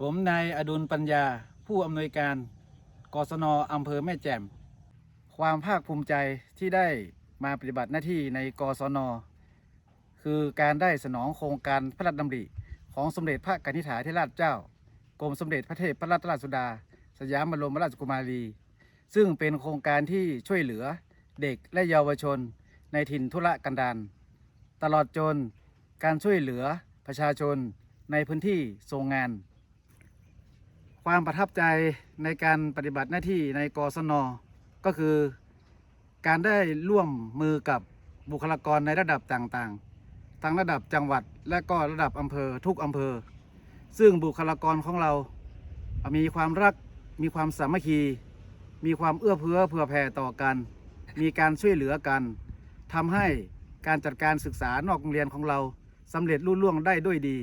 ผมนายอดุลปัญญา ผู้อำนวยการกศนอำเภอแม่แจ่ม ความภาคภูมิใจที่ได้มาปฏิบัติหน้าที่ในกศน คือการได้สนองโครงการพระราชดำริ ของสมเด็จพระกนิษฐาธิราชเจ้ากรมสมเด็จพระเทพพระราชราชสุดา สยามบรมราชกุมารี ซึ่งเป็นโครงการที่ช่วยเหลือเด็กและเยาวชนในถิ่นทุรกันดารตลอดจนการช่วยเหลือประชาชนในพื้นที่ทรงงาน ความประทับใจในการปฏิบัติหน้าที่ในกศนก็คือการได้ร่วมมือกับบุคลากรในระดับต่างๆ ทั้งระดับจังหวัดและก็ระดับอำเภอทุกอำเภอ ซึ่งบุคลากรของเรา มีความรัก มีความสามัคคี มีความเอื้อเฟื้อเผื่อแผ่ต่อกัน มีการช่วยเหลือกันทำให้การจัดการศึกษานอกโรงเรียนของเราสำเร็จรุ่ล่วงได้ด้วยดี